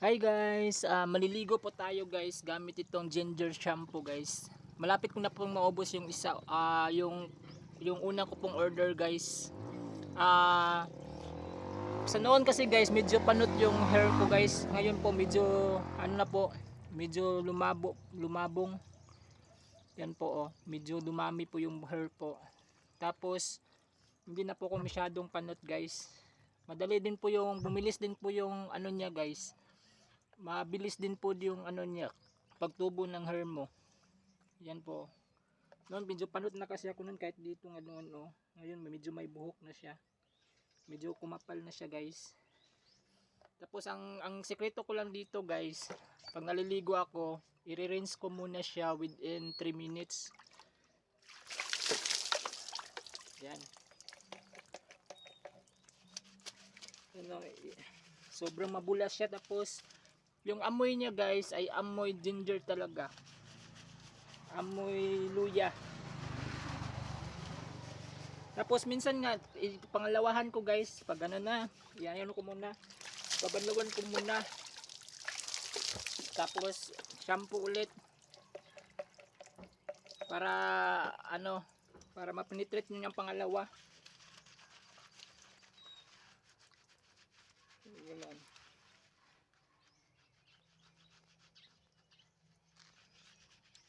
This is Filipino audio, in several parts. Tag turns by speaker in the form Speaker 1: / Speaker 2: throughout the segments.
Speaker 1: Hi guys, Ah, maliligo po tayo guys gamit itong ginger shampoo guys. Malapit ko na pong maubos yung isa, ah yung yung una ko pong order guys. Ah sa noon kasi guys, medyo panot yung hair ko guys. Ngayon po medyo ano na po, medyo lumabo, lumabong. Yan po oh, medyo dumami po yung hair po. Tapos hindi na po ako masyadong panot guys. Madali din po yung bumilis din po yung ano niya guys mabilis din po yung ano niya pagtubo ng hair mo. Yan po. Noon medyo panot na kasi ako noon kahit dito nga noon oh. ngayon medyo may buhok na siya. Medyo kumapal na siya guys. Tapos ang ang sekreto ko lang dito guys pag naliligo ako i-rinse ko muna siya within 3 minutes. Yan. Ano, sobrang mabulas siya tapos yung amoy niya guys ay amoy ginger talaga. Amoy luya. Tapos minsan nga, eh, pangalawahan ko guys, pag ano na, yan ko muna. Babanlawan ko muna. Tapos shampoo ulit. Para ano, para mapenetrate niyo yung pangalawa. Ganun.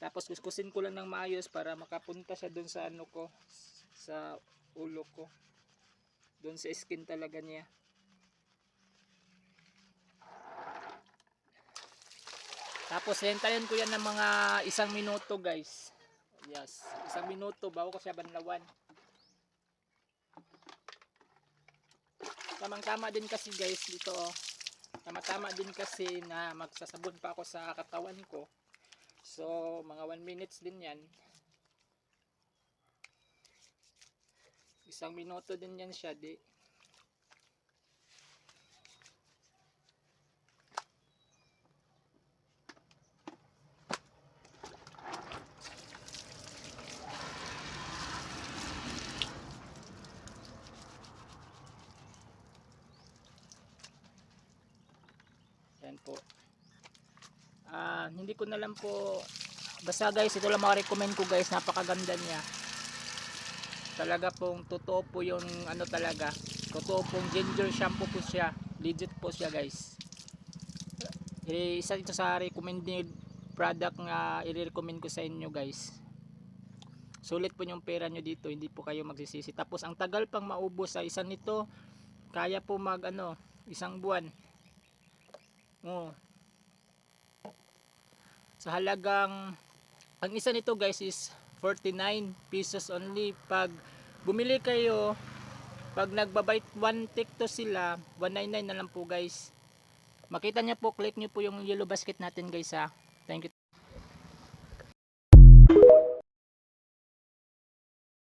Speaker 1: Tapos kuskusin ko lang ng maayos para makapunta siya doon sa ano ko, sa ulo ko. Doon sa skin talaga niya. Tapos hintayin ko yan ng mga isang minuto guys. Yes, isang minuto bago ko siya banlawan. Tamang tama din kasi guys dito oh. Tama tama din kasi na magsasabon pa ako sa katawan ko. So, mga 1 minutes din yan. Isang minuto din yan siya, di. Yan po. Ah, hindi ko na lang po basta guys ito lang mga-recommend ko guys napakaganda niya. Talaga pong totoo po yung ano talaga totoo pong ginger shampoo po siya legit po siya guys. Eh, isa ito sa recommended product nga i-recommend ko sa inyo guys. Sulit po yung pera nyo dito hindi po kayo magsisisi. Tapos ang tagal pang maubos sa isa nito kaya po mag ano isang buwan. Oh sa halagang ang isa nito guys is 49 pesos only. Pag bumili kayo pag nagbabite 1 tick to sila 199 na lang po guys. Makita niyo po click niyo po yung yellow basket natin guys ha. Thank you